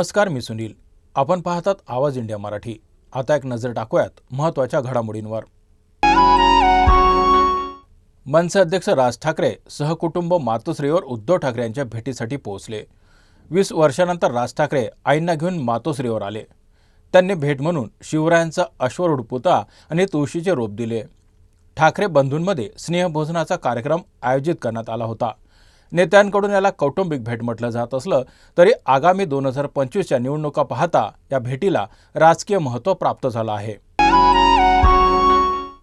नमस्कार मी सुनील. आपण पाहतात आवाज इंडिया मराठी. आता एक नजर टाकूयात महत्त्वाच्या घडामोडींवर. मनसे अध्यक्ष राज ठाकरे सहकुटुंब मातोश्रीवर उद्धव ठाकरे यांच्या भेटीसाठी पोहोचले. वीस वर्षानंतर राज ठाकरे आईंना घेऊन मातोश्रीवर आले. त्यांनी भेट म्हणून शिवरायांचा अश्वरूढ पुतळा आणि तुळशीचे रोप दिले. ठाकरे बंधूंमध्ये स्नेहभोजनाचा कार्यक्रम आयोजित करण्यात आला होता. नेत्यांकडून याला कौटुंबिक भेट म्हटलं जात असलं तरी आगामी दोन हजार पंचवीसच्या निवडणुका पाहता या भेटीला राजकीय महत्त्व प्राप्त झालं आहे.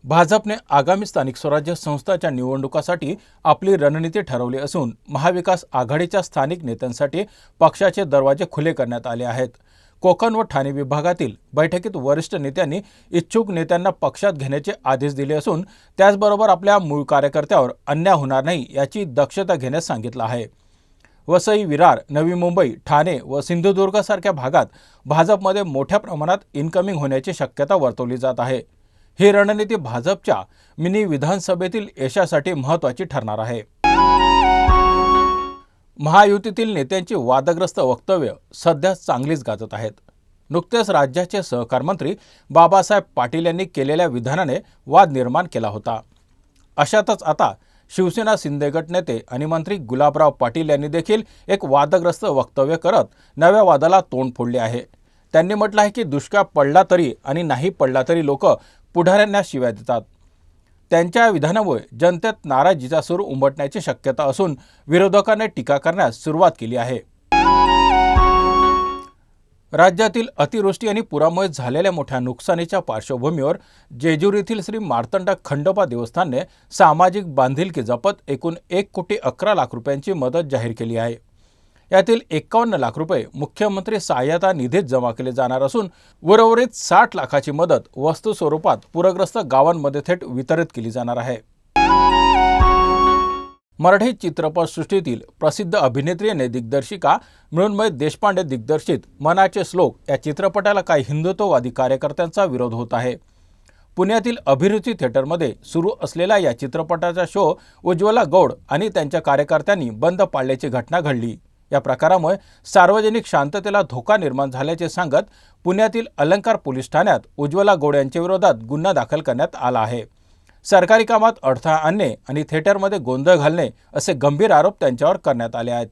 भाजपने आगामी स्थानिक स्वराज्य संस्थाच्या निवडणुकासाठी आपली रणनीती ठरवली असून महाविकास आघाडीच्या स्थानिक नेत्यांसाठी पक्षाचे दरवाजे खुले करण्यात आले आहेत. कोकण व ठाणे विभागातील बैठकीत वरिष्ठ नेत्यांनी इच्छुक नेत्यांना पक्षात घेण्याचे आदेश दिले असून त्याचबरोबर आपल्या मूळ कार्यकर्त्यावर अन्याय होणार नाही याची दक्षता घेण्यास सांगितलं आहे. वसई विरार नवी मुंबई ठाणे व सिंधुदुर्गसारख्या भागात भाजपमध्ये मोठ्या प्रमाणात इन्कमिंग होण्याची शक्यता वर्तवली जात आहे. ही रणनीती भाजपच्या मिनी विधानसभेतील यशासाठी महत्त्वाची ठरणार आहे. महायुतीतील नेत्यांची वादग्रस्त वक्तव्य सध्या चांगलीच गाजत आहेत. नुकतेच राज्याचे सहकार मंत्री बाबासाहेब पाटील यांनी केलेल्या विधानाने वाद निर्माण केला होता. अशातच आता शिवसेना शिंदे गट नेते आणि मंत्री गुलाबराव पाटील यांनी देखील एक वादग्रस्त वक्तव्य करत नव्या वादाला तोंड फोडले आहे. त्यांनी म्हटलं आहे की दुष्काळ पडला तरी आणि नाही पडला तरी लोक पुढाऱ्यांना शिव्या देतात. त्यांच्या विधानामुळे जनतेत नाराजीचा सूर उमटण्याची शक्यता असून विरोधकांनी टीका करण्यास सुरुवात केली आहे. राज्यातील अतिवृष्टी आणि पुरामुळे झालेल्या मोठ्या नुकसानीच्या पार्श्वभूमीवर जेजूर येथील श्री मार्तंडा खंडोबा देवस्थानने सामाजिक बांधिलकी जपत एकूण एक कोटी अकरा लाख रुपयांची मदत जाहीर केली आहे. यातील एकावन्न लाख रुपये मुख्यमंत्री सहाय्यता निधीत जमा केले जाणार असून उर्वरित साठ लाखाची मदत वस्तू स्वरूपात पूरग्रस्त गावांमध्ये थेट वितरित केली जाणार आहे. मराठी चित्रपटसृष्टीतील प्रसिद्ध अभिनेत्री आणि दिग्दर्शिका मृण्मय देशपांडे दिग्दर्शित मनाचे श्लोक या चित्रपटाला काही हिंदुत्ववादी कार्यकर्त्यांचा विरोध होत आहे. पुण्यातील अभिरुची थिएटरमध्ये सुरू असलेला या चित्रपटाचा शो उज्ज्वला गौड आणि त्यांच्या कार्यकर्त्यांनी बंद पाडल्याची घटना घडली. या प्रकारामुळे सार्वजनिक शांततेला धोका निर्माण झाल्याचे सांगत पुण्यातील अलंकार पोलीस ठाण्यात उज्ज्वला गोड यांच्या विरोधात गुन्हा दाखल करण्यात आला आहे. सरकारी कामात अडथळा आणणे आणि थिएटरमध्ये गोंधळ घालणे असे गंभीर आरोप त्यांच्यावर करण्यात आले आहेत.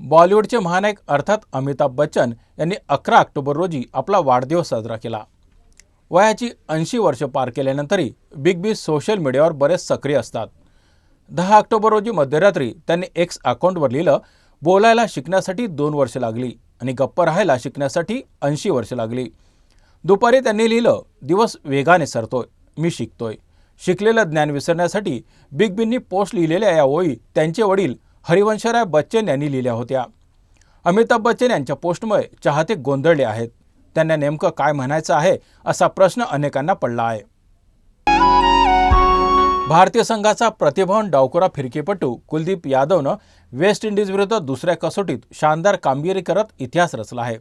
बॉलिवूडचे महानायक अर्थात अमिताभ बच्चन यांनी अकरा ऑक्टोबर रोजी आपला वाढदिवस साजरा केला. वयाची ऐंशी वर्ष पार केल्यानंतरही बिग बी सोशल मीडियावर बरेच सक्रिय असतात. दहा ऑक्टोबर रोजी मध्यरात्री त्यांनी एक्स अकाउंटवर लिहिलं बोलायला शिकण्यासाठी दोन वर्ष लागली आणि गप्प राहायला शिकण्यासाठी ऐंशी वर्ष लागली. दुपारी त्यांनी लिहिलं दिवस वेगाने सरतोय मी शिकतोय. शिकलेलं ज्ञान विसरण्यासाठी बिग बींनी पोस्ट लिहिलेल्या या ओळी त्यांचे वडील हरिवंशराय बच्चन यांनी लिहिल्या होत्या. अमिताभ बच्चन यांच्या पोस्टमुळे चाहते गोंधळले आहेत. त्यांना नेमकं काय म्हणायचं आहे असा प्रश्न अनेकांना पडला आहे. भारतीय संघाचा प्रतिभावान डावकुरा फिरकीपटू कुलदीप यादवनं वेस्ट इंडिजविरुद्ध दुसऱ्या कसोटीत शानदार कामगिरी करत इतिहास रचला आहे.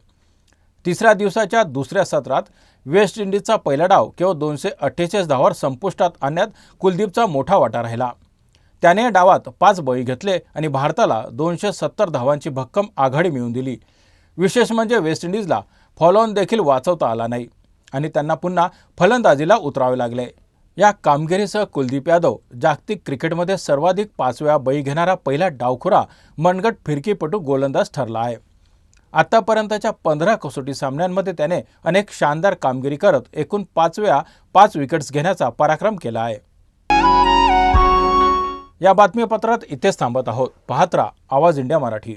तिसऱ्या दिवसाच्या दुसऱ्या सत्रात वेस्ट इंडिजचा पहिला डाव केवळ दोनशे अठ्ठेचाळीस धावावर संपुष्टात आणण्यात कुलदीपचा मोठा वाटा राहिला. त्याने या डावात पाच बळी घेतले आणि भारताला दोनशे सत्तर धावांची भक्कम आघाडी मिळवून दिली. विशेष म्हणजे वेस्ट इंडिजला फॉलोऑन देखील वाचवता आला नाही आणि त्यांना पुन्हा फलंदाजीला उतरावे लागले. या कामगिरीसह कुलदीप यादव जागतिक क्रिकेटमध्ये सर्वाधिक पाच वेळा बळी घेणारा पहिला डावखुरा मनगट फिरकीपटू गोलंदाज ठरला आहे. आतापर्यंतच्या पंधरा कसोटी सामन्यांमध्ये त्याने अनेक शानदार कामगिरी करत एकूण पाच वेळा पाच विकेट्स घेण्याचा पराक्रम केला आहे. या बातमीपत्रात इथेच थांबत आहोत. पाहत राहा आवाज इंडिया मराठी.